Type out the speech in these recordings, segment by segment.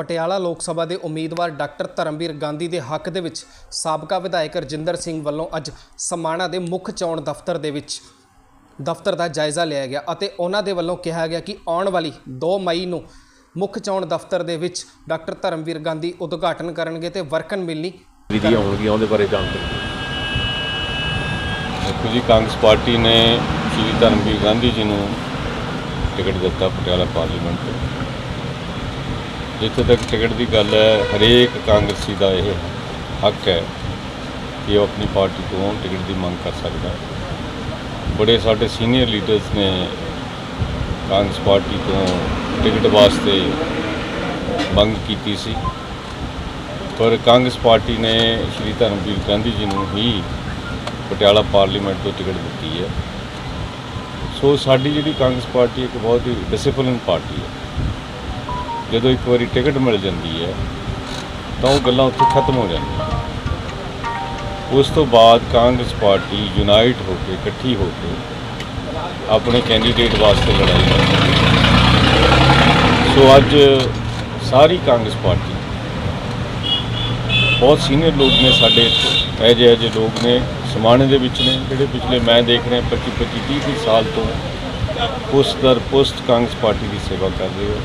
ਪਟਿਆਲਾ ਲੋਕ ਸਭਾ ਦੇ ਉਮੀਦਵਾਰ ਡਾਕਟਰ ਧਰਮਵੀਰ ਗਾਂਧੀ ਦੇ ਹੱਕ ਦੇ ਵਿੱਚ ਸਾਬਕਾ ਵਿਧਾਇਕ ਰਜਿੰਦਰ ਸਿੰਘ ਵੱਲੋਂ ਅੱਜ ਸਮਾਣਾ ਦੇ ਮੁੱਖ ਚੋਣ ਦਫ਼ਤਰ ਦੇ ਵਿੱਚ ਦਫ਼ਤਰ ਦਾ ਜਾਇਜ਼ਾ ਲਿਆ ਗਿਆ ਅਤੇ ਉਹਨਾਂ ਦੇ ਵੱਲੋਂ ਕਿਹਾ ਗਿਆ ਕਿ ਆਉਣ ਵਾਲੀ 2 ਮਈ ਨੂੰ ਮੁੱਖ ਚੋਣ ਦਫ਼ਤਰ ਦੇ ਵਿੱਚ ਡਾਕਟਰ ਧਰਮਵੀਰ ਗਾਂਧੀ ਉਦਘਾਟਨ ਕਰਨਗੇ ਤੇ ਵਰਕਨ ਮਿਲਣੀ ਵਿਧੀਆਂ ਹੋਣਗੀਆਂ ਉਹਦੇ ਬਾਰੇ ਜਾਣਕਾਰੀ। ਦੇਖੋ ਜੀ ਕਾਂਗਰਸ ਪਾਰਟੀ ਨੇ ਸ਼੍ਰੀ ਧਰਮਵੀਰ ਗਾਂਧੀ ਜੀ ਨੂੰ ਟਿਕਟ ਦਿੱਤਾ ਪਟਿਆਲਾ ਪਾਰਲੀਮੈਂਟ ਤੋਂ। ਜਿੱਥੇ ਤੱਕ ਟਿਕਟ ਦੀ ਗੱਲ ਹੈ, ਹਰੇਕ ਕਾਂਗਰਸੀ ਦਾ ਇਹ ਹੱਕ ਹੈ ਕਿ ਉਹ ਆਪਣੀ ਪਾਰਟੀ ਤੋਂ ਟਿਕਟ ਦੀ ਮੰਗ ਕਰ ਸਕਦਾ ਹੈ। ਬੜੇ ਸਾਡੇ ਸੀਨੀਅਰ ਲੀਡਰਸ ਨੇ ਕਾਂਗਰਸ ਪਾਰਟੀ ਤੋਂ ਟਿਕਟ ਵਾਸਤੇ ਮੰਗ ਕੀਤੀ ਸੀ। ਪਰ ਕਾਂਗਰਸ ਪਾਰਟੀ ਨੇ ਸ਼੍ਰੀ ਧਰਮਵੀਰ ਗਾਂਧੀ ਜੀ ਨੂੰ ਹੀ ਪਟਿਆਲਾ ਪਾਰਲੀਮੈਂਟ ਤੋਂ ਟਿਕਟ ਦਿੱਤੀ ਹੈ। ਸੋ ਸਾਡੀ ਜਿਹੜੀ ਕਾਂਗਰਸ ਪਾਰਟੀ ਇੱਕ ਬਹੁਤ ਹੀ ਡਿਸਪਲਿਨ ਪਾਰਟੀ ਹੈ। ਜਦੋਂ ਇੱਕ ਵਾਰੀ ਟਿਕਟ ਮਿਲ ਜਾਂਦੀ ਹੈ, ਤਾਂ ਉਹ ਗੱਲਾਂ ਉੱਥੇ ਖਤਮ ਹੋ ਜਾਂਦੀਆਂ। ਉਸ ਤੋਂ ਬਾਅਦ ਕਾਂਗਰਸ ਪਾਰਟੀ ਯੂਨਾਈਟ ਹੋ ਕੇ, ਇਕੱਠੀ ਹੋ ਕੇ ਆਪਣੇ ਕੈਂਡੀਡੇਟ ਵਾਸਤੇ ਲੜਾਈ ਕਰਦੀ ਸੋ ਅੱਜ ਸਾਰੀ ਕਾਂਗਰਸ ਪਾਰਟੀ, ਬਹੁਤ ਸੀਨੀਅਰ ਲੋਕ ਨੇ ਸਾਡੇ ਇੱਥੇ, ਇਹੋ ਜਿਹੇ ਜਿਹੇ ਲੋਕ ਨੇ, ਸਮਾਣੇ ਦੇ ਵਿੱਚ ਨੇ, ਜਿਹੜੇ ਪਿਛਲੇ ਮੈਂ ਦੇਖ ਰਿਹਾ 25 25 30 30 ਸਾਲ ਤੋਂ ਪੁਸਤ ਦਰ ਪੁਸਤ ਕਾਂਗਰਸ ਪਾਰਟੀ ਦੀ ਸੇਵਾ ਕਰ ਰਹੇ ਹੋ।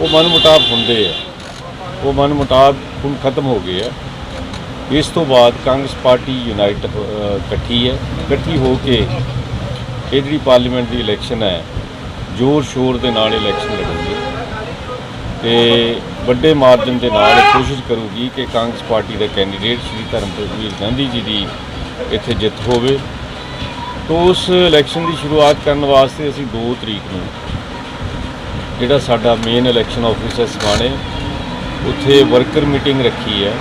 ਉਹ ਮਨਮੁਟਾਵ ਹੁੰਦੇ ਆ। ਉਹ ਮਨਮੁਟਾਵ ਹੁਣ ਖਤਮ ਹੋ ਗਏ ਆ। ਇਸ ਤੋਂ ਬਾਅਦ ਕਾਂਗਰਸ ਪਾਰਟੀ ਯੂਨਾਈਟ ਇਕੱਠੀ ਹੈ। ਇਕੱਠੀ ਹੋ ਕੇ ਇਹ ਜਿਹੜੀ ਪਾਰਲੀਮੈਂਟ ਦੀ ਇਲੈਕਸ਼ਨ ਹੈ ਜ਼ੋਰ ਸ਼ੋਰ ਦੇ ਨਾਲ ਇਲੈਕਸ਼ਨ ਲੜੂਗੀ ਤੇ ਵੱਡੇ ਮਾਰਜਨ ਦੇ ਨਾਲ ਕੋਸ਼ਿਸ਼ ਕਰੂਗੀ ਕਿ ਕਾਂਗਰਸ ਪਾਰਟੀ ਦਾ ਕੈਂਡੀਡੇਟ ਸ਼੍ਰੀ ਧਰਮਪ੍ਰੀਤ ਗਾਂਧੀ ਜੀ ਦੀ ਇੱਥੇ ਜਿੱਤ ਹੋਵੇ। ਤੋਂ ਉਸ ਇਲੈਕਸ਼ਨ ਦੀ ਸ਼ੁਰੂਆਤ ਕਰਨ ਵਾਸਤੇ ਅਸੀਂ 2 ਤਰੀਕ ਨੂੰ ਜਿਹੜਾ ਸਾਡਾ ਮੇਨ ਇਲੈਕਸ਼ਨ ਆਫਿਸ ਹੈ ਸਮਾਣੇ ਉੱਥੇ ਵਰਕਰ ਮੀਟਿੰਗ ਰੱਖੀ ਹੈ।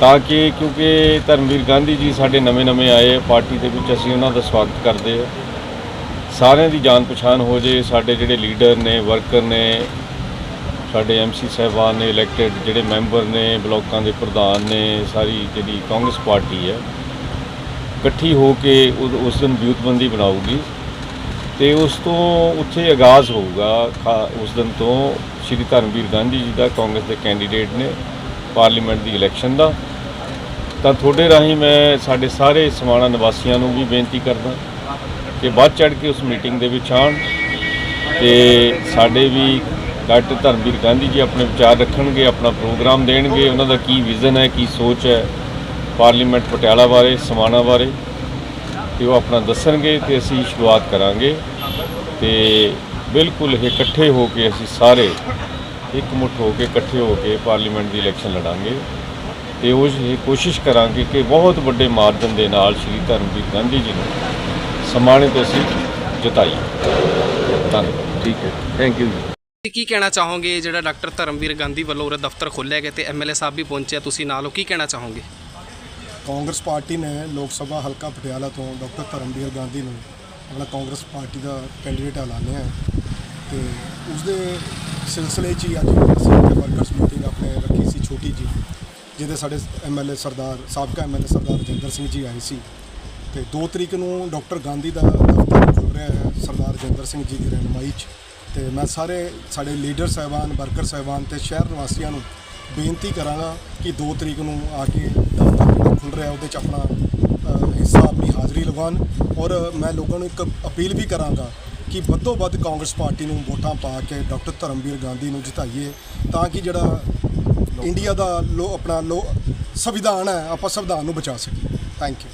ਤਾਂ ਕਿ ਕਿਉਂਕਿ ਧਰਮਵੀਰ ਗਾਂਧੀ ਜੀ ਸਾਡੇ ਨਵੇਂ-ਨਵੇਂ ਆਏ, ਪਾਰਟੀ ਦੇ ਵਿੱਚ ਅਸੀਂ ਉਹਨਾਂ ਦਾ ਸਵਾਗਤ ਕਰਦੇ ਹਾਂ। ਸਾਰਿਆਂ ਦੀ ਜਾਣ ਪਛਾਣ ਹੋ ਜੇ, ਸਾਡੇ ਜਿਹੜੇ ਲੀਡਰ ਨੇ ਵਰਕਰ ਨੇ, ਸਾਡੇ ਐਮਸੀ ਸਾਹਿਬਾਨ ਨੇ ਇਲੈਕਟਿਡ ਜਿਹੜੇ ਮੈਂਬਰ ਨੇ, ਬਲਾਕਾਂ ਦੇ ਪ੍ਰਧਾਨ ਨੇ, ਸਾਰੀ ਜਿਹੜੀ ਕਾਂਗਰਸ ਪਾਰਟੀ ਹੈ, ਇਕੱਠੀ ਹੋ ਕੇ ਉਸ ਦਿਨ ਵਿਊਤਬੰਦੀ ਬਣਾਊਗੀ। ਤੇ ਉਸ ਤੋਂ ਉੱਥੇ ਆਗਾਜ਼ ਹੋਊਗਾ, ਖਾ- ਉਸ ਦਿਨ ਤੋਂ ਸ਼੍ਰੀ ਧਰਮਵੀਰ ਗਾਂਧੀ ਜੀ ਦਾ ਕਾਂਗਰਸ ਦੇ ਕੈਂਡੀਡੇਟ ਨੇ ਪਾਰਲੀਮੈਂਟ ਦੀ ਇਲੈਕਸ਼ਨ ਦਾ। ਤਾਂ ਤੁਹਾਡੇ ਰਾਹੀਂ ਮੈਂ ਸਾਡੇ ਸਾਰੇ ਸਮਾਣਾ ਨਿਵਾਸੀਆਂ ਨੂੰ ਵੀ ਬੇਨਤੀ ਕਰਦਾ ਕਿ ਵੱਧ ਚੜ ਕੇ ਉਸ ਮੀਟਿੰਗ ਦੇ ਵਿੱਚ ਆਉਣ ਤੇ ਸਾਡੇ ਵੀ ਡਾਕਟਰ ਧਰਮਵੀਰ ਗਾਂਧੀ ਜੀ ਆਪਣੇ ਵਿਚਾਰ ਰੱਖਣਗੇ, ਆਪਣਾ ਪ੍ਰੋਗਰਾਮ ਦੇਣਗੇ। ਉਹਨਾਂ ਦਾ ਕੀ ਵਿਜ਼ਨ ਹੈ, ਕੀ ਸੋਚ ਹੈ ਪਾਰਲੀਮੈਂਟ ਪਟਿਆਲਾ ਬਾਰੇ, ਸਮਾਣਾ ਬਾਰੇ। ਤੇ ਉਹ ਆਪਣਾ ਦੱਸਣਗੇ ਤੇ ਅਸੀਂ ਸ਼ੁਰੂਆਤ ਕਰਾਂਗੇ। ਤੇ ਬਿਲਕੁਲ ਇਹ ਇਕੱਠੇ ਹੋ ਕੇ ਅਸੀਂ ਸਾਰੇ ਇੱਕ ਮੁੱਠ ਹੋ ਕੇ ਇਕੱਠੇ ਹੋ ਕੇ ਪਾਰਲੀਮੈਂਟ ਦੀ ਇਲੈਕਸ਼ਨ ਲੜਾਂਗੇ। ਤੇ ਉਹ ਇਹ ਕੋਸ਼ਿਸ਼ ਕਰਾਂਗੇ ਕਿ ਬਹੁਤ ਵੱਡੇ ਮਾਰਜਨ ਦੇ ਨਾਲ ਸ਼੍ਰੀ ਧਰਮਵੀਰ ਗਾਂਧੀ ਜੀ ਨੂੰ ਸਮਾਣੇ ਤੋਂ ਅਸੀਂ ਜਿਤਾਈਏ। ਧੰਨਵਾਦ। ਠੀਕ ਹੈ। ਥੈਂਕ ਯੂ ਜੀ। ਤੁਸੀਂ ਕੀ ਕਹਿਣਾ ਚਾਹੋਗੇ ਜਿਹੜਾ ਡਾਕਟਰ ਧਰਮਵੀਰ ਗਾਂਧੀ ਵੱਲੋਂ ਉਰੇ ਦਫ਼ਤਰ ਖੋਲ੍ਹਿਆ ਗਿਆ ਤੇ ਐਮਐਲਏ ਸਾਹਿਬ ਵੀ ਪਹੁੰਚਿਆ ਤੁਸੀਂ ਨਾਲ ਹੋ ਕੀ ਕਹਿਣਾ ਚਾਹੋਗੇ? ਕਾਂਗਰਸ ਪਾਰਟੀ ਨੇ ਲੋਕ ਸਭਾ ਹਲਕਾ ਪਟਿਆਲਾ ਤੋਂ ਡਾਕਟਰ ਧਰਮਵੀਰ ਗਾਂਧੀ ਨੂੰ ਆਪਣਾ ਕਾਂਗਰਸ ਪਾਰਟੀ ਦਾ ਕੈਂਡੀਡੇਟ ਐਲਾਨਿਆ ਹੈ ਤੇ ਉਸ ਦੇ ਸਿਲਸਿਲੇ 'ਚ ਹੀ ਅੱਜ ਅਸੀਂ ਇੱਕ ਵਰਕਰਸ ਮੀਟਿੰਗ ਆਪਣੇ ਰੱਖੀ ਸੀ ਛੋਟੀ ਜੀ ਜਿਹਦੇ ਸਾਡੇ ਐਮਐਲਏ ਸਰਦਾਰ, ਸਾਬਕਾ ਐਮਐਲਏ ਸਰਦਾਰ ਰਜਿੰਦਰ ਸਿੰਘ ਜੀ ਆਏ ਸੀ। ਤੇ 2 ਤਰੀਕ ਨੂੰ ਡਾਕਟਰ ਗਾਂਧੀ ਦਾ ਦਫ਼ਤਰ ਖੁੱਲ ਰਿਹਾ ਹੈ ਸਰਦਾਰ ਰਜਿੰਦਰ ਸਿੰਘ ਜੀ ਦੀ ਰਹਿਨੁਮਾਈ 'ਚ। ਤੇ ਮੈਂ ਸਾਰੇ ਸਾਡੇ ਲੀਡਰ ਸਾਹਿਬਾਨ, ਵਰਕਰ ਸਾਹਿਬਾਨ ਤੇ ਸ਼ਹਿਰ ਨਿਵਾਸੀਆਂ ਨੂੰ ਬੇਨਤੀ ਕਰਾਂਗਾ ਕਿ 2 ਤਰੀਕ ਨੂੰ ਆ ਕੇ ਦਫ਼ਤਰ ਖੁੱਲ ਰਿਹਾ ਉਹਦੇ 'ਚ ਆਪਣਾ ਹਿੱਸਾ ਆਪਣੀ ਹਾਜ਼ਰੀ ਲਗਾਉਣ ਔਰ ਮੈਂ ਲੋਕਾਂ ਨੂੰ ਇੱਕ ਅਪੀਲ ਵੀ ਕਰਾਂਗਾ ਕਿ ਵੱਧੋ ਵੱਧ ਕਾਂਗਰਸ ਪਾਰਟੀ ਨੂੰ ਵੋਟਾਂ ਪਾ ਕੇ ਡਾਕਟਰ ਧਰਮਵੀਰ ਗਾਂਧੀ ਨੂੰ ਜਿਤਾਈਏ ਤਾਂ ਕਿ ਜਿਹੜਾ ਇੰਡੀਆ ਦਾ ਲੋ ਆਪਣਾ ਲੋ ਸੰਵਿਧਾਨ ਹੈ ਆਪਾਂ ਸੰਵਿਧਾਨ ਨੂੰ ਬਚਾ ਸਕੀਏ। ਥੈਂਕ ਯੂ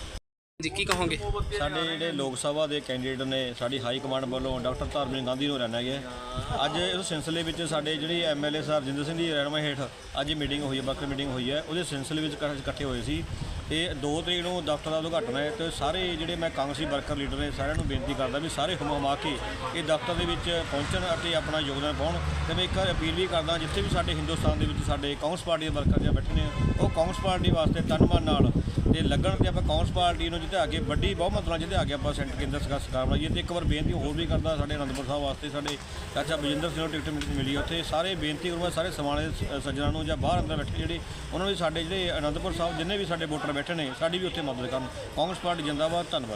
ਜੀ ਕੀ ਕਹੋਗੇ? ਸਾਡੇ ਜਿਹੜੇ ਲੋਕ ਸਭਾ ਦੇ ਕੈਂਡੀਡੇਟ ਨੇ ਸਾਡੀ ਹਾਈ ਕਮਾਂਡ ਵੱਲੋਂ ਡਾਕਟਰ ਧਰਮਵੀਰ ਗਾਂਧੀ ਨੂੰ ਰਹਿਣਾ ਗਿਆ। ਅੱਜ ਇਸ ਸਿਲਸਿਲੇ ਵਿੱਚ ਸਾਡੇ ਜਿਹੜੀ ਐਮਐਲਏ ਸਾਹਿਬ ਜਿੰਦਰ ਸਿੰਘ ਦੀ ਰਹਿਨਮਾਈ ਹੇਠ ਅੱਜ ਮੀਟਿੰਗ ਹੋਈ ਹੈ ਬਾਕੀ ਮੀਟਿੰਗ ਹੋਈ ਹੈ। ਉਹਦੇ ਸਿਲਸਿਲੇ ਵਿੱਚ ਇਕੱਠੇ ਹੋਏ ਸੀ। ਤੇ 2 ਤਰੀਕ ਨੂੰ ਦਫ਼ਤਰ ਦਾ ਉਦਘਾਟਨ ਹੈ ਤੇ ਸਾਰੇ ਜਿਹੜੇ ਮੈਂ ਕਾਂਗਰਸੀ ਵਰਕਰ ਲੀਡਰ ਨੇ ਸਾਰਿਆਂ ਨੂੰ ਬੇਨਤੀ ਕਰਦਾ ਵੀ ਸਾਰੇ ਹੁਮ ਹੁਮਾ ਕੇ ਇਹ ਦਫ਼ਤਰ ਦੇ ਵਿੱਚ ਪਹੁੰਚਣ ਅਤੇ ਆਪਣਾ ਯੋਗਦਾਨ ਪਾਉਣ ਤੇ ਮੈਂ ਇੱਕ ਅਪੀਲ ਵੀ ਕਰਦਾ ਜਿੱਥੇ ਵੀ ਸਾਡੇ ਹਿੰਦੁਸਤਾਨ ਦੇ ਵਿੱਚ ਸਾਡੇ ਕਾਂਗਰਸ ਪਾਰਟੀ ਦੇ ਵਰਕਰ ਜਾਂ ਬੈਠੇ ਨੇ, ਉਹ ਕਾਂਗਰਸ ਪਾਰਟੀ ਵਾਸਤੇ ਤਨਮਨ ਨਾਲ ਤੇ ਲੱਗਣ ਤੇ ਆਪਾਂ ਕਾਂਗਰਸ ਪਾਰਟੀ ਨੂੰ ਜਿੱਤੇ ਅੱਗੇ ਵੱਡੀ ਬਹੁਮਤ ਨਾਲ ਜਿੱਤੇ ਅੱਗੇ ਆਪਾਂ ਸੈਂਟਰ ਕੇਂਦਰ ਸਰਕਾਰ ਸਰਕਾਰ ਬਣਾਈਏ ਤੇ ਇੱਕ ਵਾਰ ਬੇਨਤੀ ਹੋਰ ਵੀ ਕਰਦਾ ਸਾਡੇ ਅਨੰਦਪੁਰ ਸਾਹਿਬ ਵਾਸਤੇ, ਸਾਡੇ ਚਾਚਾ ਬਜਿੰਦਰ ਸਿੰਘ ਨੂੰ ਟਿਕਟ ਮਿਲ- ਮਿਲੀ ਉੱਥੇ। ਸਾਰੇ ਬੇਨਤੀ ਕਰੂੰਗਾ, ਸਾਰੇ ਸਮਾਣੇ ਦੇ ਸੱਜਣਾਂ ਨੂੰ ਜਾਂ ਬਾਹਰ ਅੰਦਰ ਬੈਠੇ ਜਿਹੜੇ, ਉਹਨਾਂ ਨੂੰ ਸਾਡੇ ਜਿਹੜੇ ਅਨੰਦਪੁਰ ਸਾਹਿਬ ਜਿੰਨੇ ਵੀ ਸਾਡੇ ਵੋਟਰ ਬੈਠੇ ਨੇ ਸਾਡੀ ਵੀ ਉੱਥੇ ਮਦਦ ਕਰਨ। ਕਾਂਗਰਸ ਪਾਰਟੀ ਜਿੰਦਾਬਾਦ ਧੰਨਵਾਦ।